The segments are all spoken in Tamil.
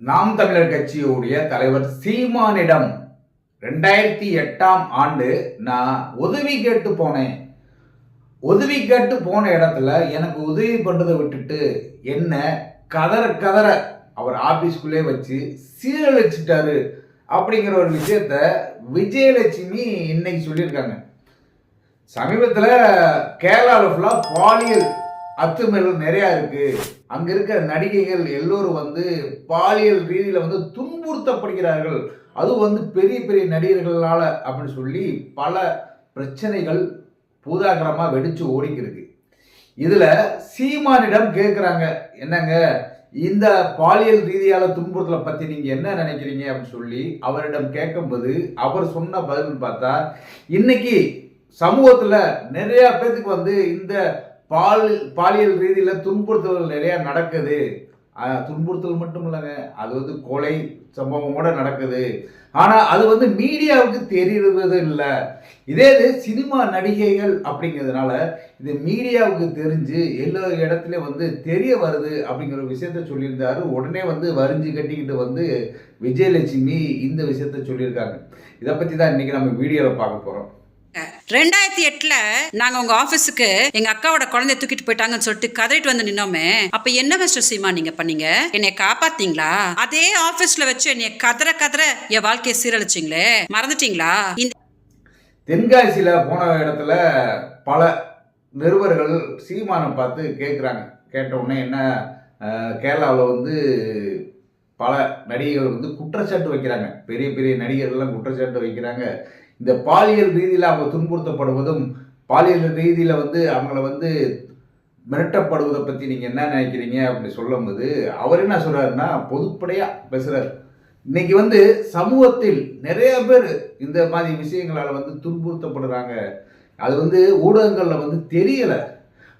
நாம் தமிழர் கட்சியுடைய தலைவர் சீமானிடம் ரெண்டாயிரத்தி எட்டாம் ஆண்டு நான் உதவி கேட்டு போனேன். உதவி கேட்டு போன இடத்துல எனக்கு உதவி பண்ணுறதை விட்டுட்டு என்ன கதற கதற அவர் ஆபீஸ்க்குள்ளே வச்சு சீரழிச்சிட்டாரு அப்படிங்கிற ஒரு விஷயத்த விஜயலட்சுமி இன்னைக்கு சொல்லியிருக்காங்க. சமீபத்தில் கேரளாவில் ஃபுல்லாக பாலியல் அத்துமீறல் நிறையா இருக்கு. அங்கே இருக்கிற நடிகைகள் எல்லோரும் வந்து பாலியல் ரீதியில் வந்து துன்புறுத்தப்படுகிறார்கள். அதுவும் வந்து பெரிய பெரிய நடிகர்களால் அப்படின்னு சொல்லி பல பிரச்சனைகள் பூதாகரமாக வெடிச்சு ஓடிக்கிருக்கு. இதில் சீமானிடம் கேட்குறாங்க என்னங்க இந்த பாலியல் ரீதியால் துன்புறுத்தலை பற்றி நீங்கள் என்ன நினைக்கிறீங்க? அப்படின்னு சொல்லி அவரிடம் கேட்கும்போது அவர் சொன்ன பதில் பார்த்தா இன்னைக்கு சமூகத்தில் நிறையா பேத்துக்கு வந்து இந்த பால் பாலியல் ரீதியில் துன்புறுத்தல்கள் நிறையா நடக்குது. துன்புறுத்தல் மட்டும் இல்லைங்க அது வந்து கொலை சம்பவம் கூட நடக்குது. ஆனால் அது வந்து மீடியாவுக்கு தெரியறது இல்லை. இதே இது சினிமா நடிகைகள் அப்படிங்கிறதுனால இது மீடியாவுக்கு தெரிஞ்சு எல்லா இடத்துலையும் வந்து தெரிய வருது அப்படிங்கிற விஷயத்த சொல்லியிருந்தாரு. உடனே வந்து வரிஞ்சு கட்டிக்கிட்டு வந்து விஜயலட்சுமி இந்த விஷயத்த சொல்லியிருக்காங்க. இதை பற்றி தான் இன்னைக்கு நம்ம வீடியோவில் பார்க்க போகிறோம் ரெண்டாயிரத்தி எட்டுல நாங்க உங்க ஆபீஸுக்கு எங்க அக்காவோட குழந்தைய தூக்கிட்டு போயிட்டாங்கன்னு சொல்லிட்டு கதறிட்டு வந்து நின்னோமே. அப்ப என்ன மிஸ்டர் சீமா நீங்க பண்ணீங்க? என்னைய காப்பாத்தீங்களா? அதே ஆபீஸ்ல வச்சு என்னைய கதற கதற என் வாழ்க்கையை சீரழிச்சிங்களே. மறந்துட்டீங்களா? இந்த தென்காசியில் போன இடத்துல பல நிருபர்கள் சீமானை பார்த்து கேட்குறாங்க கேட்ட உடனே என்ன கேரளாவில் வந்து பல நடிகர்கள் வந்து குற்றச்சாட்டு வைக்கிறாங்க. பெரிய பெரிய நடிகர்கள்லாம் குற்றச்சாட்டு வைக்கிறாங்க. இந்த பாலியல் ரீதியில் அவங்க துன்புறுத்தப்படுவதும் பாலியல் ரீதியில் வந்து அவங்கள வந்து மிரட்டப்படுவதை பற்றி நீங்கள் என்ன நினைக்கிறீங்க அப்படி சொல்லும்போது அவர் என்ன சொல்கிறாருன்னா பொதுப்படையாக பேசுகிறார் இன்னைக்கு வந்து சமூகத்தில் நிறைய பேர் இந்த மாதிரி விஷயங்களால் வந்து துன்புறுத்தப்படுறாங்க. அது வந்து ஊடகங்களில் வந்து தெரியலை.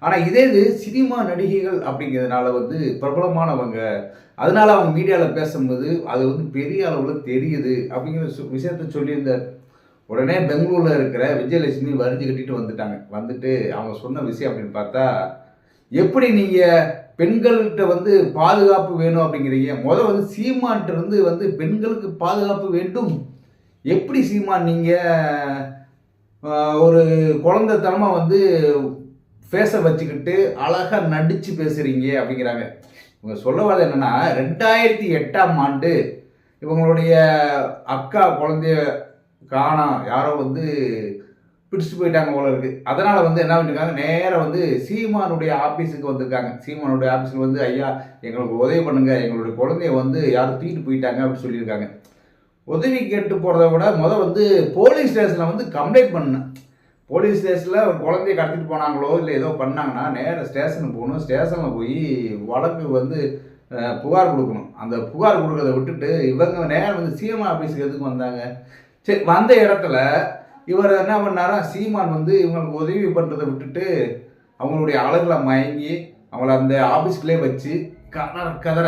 ஆனால் இதே இது சினிமா நடிகைகள் அப்படிங்கிறதுனால வந்து பிரபலமானவங்க அதனால அவங்க மீடியாவில் பேசும்போது அது வந்து பெரிய அளவில் தெரியுது அப்படிங்கிற சொ விஷயத்த சொல்லியிருந்தார். உடனே பெங்களூரில் இருக்கிற விஜயலட்சுமி வரிஞ்சு கட்டிட்டு வந்துட்டாங்க. வந்துட்டு அவங்க சொன்ன விஷயம் அப்படின்னு பார்த்தா எப்படி நீங்கள் பெண்கள்கிட்ட வந்து பாதுகாப்பு வேணும் அப்படிங்கிறீங்க? முதல் வந்து சீமான்ட்டு இருந்து வந்து பெண்களுக்கு பாதுகாப்பு வேண்டும். எப்படி சீமான் நீங்கள் ஒரு குழந்தைத்தனமாக வந்து ஃபேஸை வச்சுக்கிட்டு அழகாக நடித்து பேசுகிறீங்க அப்படிங்கிறாங்க. இவங்க சொல்ல வரது என்னென்னா ரெண்டாயிரத்தி எட்டாம் ஆண்டு இவங்களுடைய அக்கா குழந்தைய காணா யாரோ வந்து பிடிச்சிட்டு போயிட்டாங்க போல இருக்கு. அதனால் வந்து என்ன பண்ணிருக்காங்க? நேராக வந்து சீமானுடைய ஆஃபீஸுக்கு வந்திருக்காங்க. சீமானுடைய ஆஃபீஸுக்கு வந்து ஐயா எங்களுக்கு உதவி பண்ணுங்க. எங்களுடைய குழந்தைய வந்து யாரும் தூக்கிட்டு போயிட்டாங்க அப்படின்னு சொல்லியிருக்காங்க. உதவி கேட்டு போகிறத விட முதல் வந்து போலீஸ் ஸ்டேஷனில் வந்து கம்ப்ளைண்ட் பண்ணேன் போலீஸ் ஸ்டேஷனில் ஒரு குழந்தைய கடத்திட்டு போனாங்களோ இல்லை ஏதோ பண்ணாங்கன்னா நேராக ஸ்டேஷனுக்கு போகணும். ஸ்டேஷனில் போய் வழக்கு வந்து புகார் கொடுக்கணும். அந்த புகார் கொடுக்கறத விட்டுட்டு இவங்க நேரம் வந்து சிஎம் ஆஃபீஸுக்கு எதுக்கு வந்தாங்க? சரி வந்த இடத்துல இவர் என்ன பண்ணாரா? சீமான் வந்து இவங்களுக்கு உதவி பண்ணுறதை விட்டுட்டு அவங்களுடைய அழகுல மயங்கி அவங்கள அந்த ஆஃபீஸ்க்குள்ளே வச்சு கதற கதற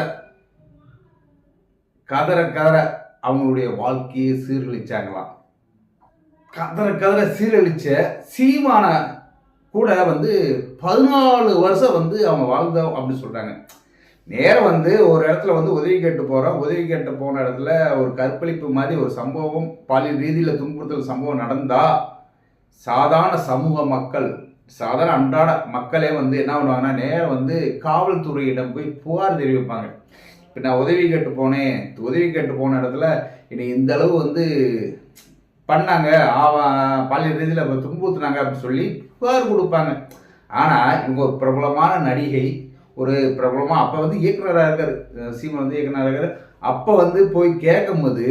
கதற கதற அவங்களுடைய வாழ்க்கையை சீரழிச்சாங்களாம். கதற கதற சீரழிச்ச சீமான கூட வந்து பதினாலு வருஷம் வந்து அவங்க வாழ்ந்தோம் அப்படின்னு சொல்கிறாங்க நேரம் வந்து ஒரு இடத்துல வந்து உதவி கேட்டு போகிறோம் உதவி கேட்டு போன இடத்துல ஒரு கற்பழிப்பு மாதிரி ஒரு சம்பவம் பாலியல் ரீதியில் துன்புறுத்தல் சம்பவம் நடந்தால் சாதாரண சமூக மக்கள் சாதாரண அன்றாட மக்களே வந்து என்ன பண்ணுவாங்கன்னா நேரம் வந்து காவல்துறையிடம் போய் புகார் தெரிவிப்பாங்க. இப்போ நான் உதவி கேட்டு போனேன். உதவி கேட்டு போன இடத்துல என்னை இந்த அளவு வந்து பண்ணாங்க. அவன் பாலியல் ரீதியில் துன்புறுத்துனாங்க அப்படின்னு சொல்லி புகார் கொடுப்பாங்க. ஆனால் இவங்க ஒரு பிரபலமான நடிகை ஒரு பிரபலமாக அப்போ வந்து இயக்குனராக இருக்கார். சீமன் வந்து இயக்குனராக இருக்கார். அப்போ வந்து போய் கேட்கும்போது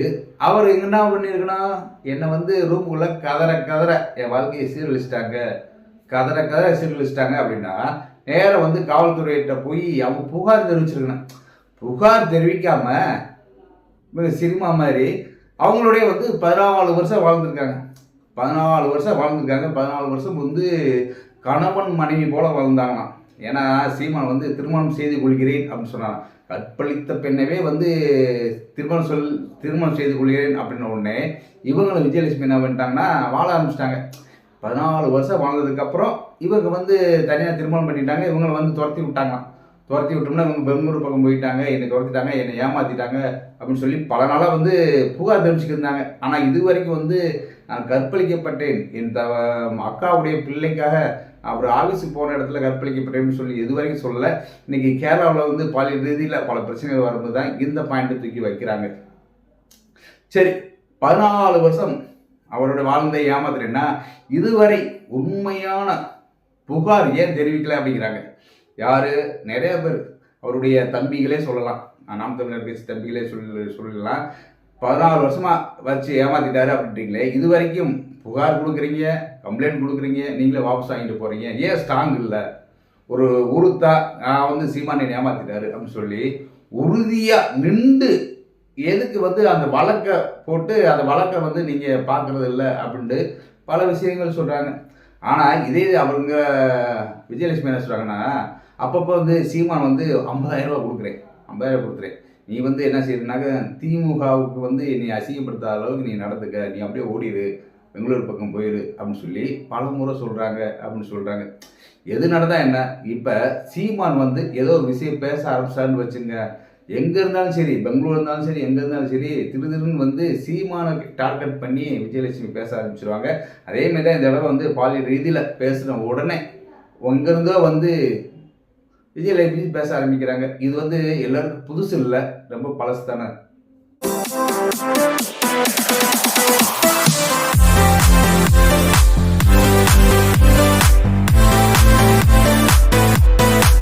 அவர் என்ன பண்ணியிருக்கணும் என்னை வந்து ரூமுக்குள்ளே கதற கதற என் வாழ்க்கையை சீரழிச்சிட்டாங்க. கதற கதற சீரழிச்சிட்டாங்க அப்படின்னா நேராக வந்து காவல்துறையிட்ட போய் அவங்க புகார் தெரிவிச்சிருக்கணும். புகார் தெரிவிக்காம சினிமா மாதிரி அவங்களுடைய வந்து பதினாலு வருஷம் வாழ்ந்துருக்காங்க. பதினாலு வருஷம் வாழ்ந்துருக்காங்க. பதினாலு வருஷம் வந்து கணவன் மனைவி போல வாழ்ந்தாங்களாம். ஏன்னா சீமான் வந்து திருமணம் செய்து கொள்கிறேன் அப்படின்னு சொன்னான். கற்பழித்த பெண்ணவே வந்து திருமணம் சொல் திருமணம் செய்து கொள்கிறேன் அப்படின்ன உடனே இவங்களும் விஜயலட்சுமி என்ன பண்ணிட்டாங்கன்னா வாழ ஆரம்பிச்சிட்டாங்க. பதினாலு வருஷம் வாழ்ந்ததுக்கப்புறம் இவங்க வந்து தனியாக திருமணம் பண்ணிட்டாங்க. இவங்களை வந்து துரத்தி விட்டாங்களாம். துரத்தி விட்டோம்னா இவங்க பெங்களூர் பக்கம் போயிட்டாங்க. என்னை துரத்திட்டாங்க என்னை ஏமாத்திட்டாங்க அப்படின்னு சொல்லி பல நாளாக வந்து புகார் தெரிவிச்சுக்கிருந்தாங்க ஆனால் இது வரைக்கும் வந்து நான் கற்பழிக்கப்பட்டேன். என் த அக்காவுடைய பிள்ளைக்காக அவர் ஆஃபீஸுக்கு போன இடத்துல கற்பழிக்கப்பட்டேன்னு சொல்லி இது வரைக்கும் சொல்லலை. இன்றைக்கி கேரளாவில் வந்து பாலியல் ரீதியில் பல பிரச்சனைகள் வரும்போது தான் இந்த பாயிண்ட்டை தூக்கி வைக்கிறாங்க. சரி பதினாலு வருஷம் அவரோட வாழ்ந்த ஏமாத்துறேன்னா இதுவரை உண்மையான புகார் ஏன் தெரிவிக்கல அப்படிங்கிறாங்க. யார்? நிறைய பேர். அவருடைய தம்பிகளே சொல்லலாம். நாம் தமிழர் பேசி தம்பிகளே சொல்லி சொல்லலாம். பதினாலு வருஷமா வச்சு ஏமாத்திட்டாரு அப்படின்றீங்களே இது வரைக்கும் புகார் கொடுக்குறீங்க கம்ப்ளைண்ட் கொடுக்குறீங்க நீங்களே வாபஸ் வாங்கிட்டு போறீங்க. ஏன் ஸ்ட்ராங் இல்லை? ஒரு உறுத்தா நான் வந்து சீமானை ஏமாத்திட்டாரு அப்படின்னு சொல்லி உறுதியா நின்று எதுக்கு வந்து அந்த வழக்கை போட்டு அந்த வழக்கை வந்து நீங்கள் பார்க்கறது இல்லை அப்படின்ட்டு பல விஷயங்கள் சொல்கிறாங்க ஆனால் இதே அவங்க விஜயலட்சுமி என்ன சொல்கிறாங்கன்னா அப்பப்போ வந்து சீமான் வந்து 50000 ரூபா கொடுக்குறேன் 50000 கொடுக்குறேன். நீ வந்து என்ன செய்யறதுனாக்க திமுகவுக்கு வந்து நீ அசிங்கப்படுத்தாத அளவுக்கு நீ நடந்துக்க நீ அப்படியே ஓடிடு பெங்களூர் பக்கம் போயிடு அப்படின்னு சொல்லி பல முறை சொல்கிறாங்க அப்படின்னு சொல்கிறாங்க எது நடந்தால் என்ன? இப்போ சீமான் வந்து ஏதோ ஒரு விஷயம் பேச ஆரம்பிச்சான்னு வச்சுங்க. எங்கே இருந்தாலும் சரி பெங்களூர் இருந்தாலும் சரி எங்கே இருந்தாலும் சரி திருதிருன்னு வந்து சீமானை டார்கெட் பண்ணி விஜயலட்சுமி பேச ஆரம்பிச்சிருவாங்க. அதே மாதிரி தான் இந்த தடவை வந்து பாலியல் ரீதியில் பேசுன உடனே எங்கேருந்தோ வந்து விஜயலட்சுமி பேச ஆரம்பிக்கிறாங்க. இது வந்து எல்லாருக்கும் புதுசு இல்லை ரொம்ப பழசு தானே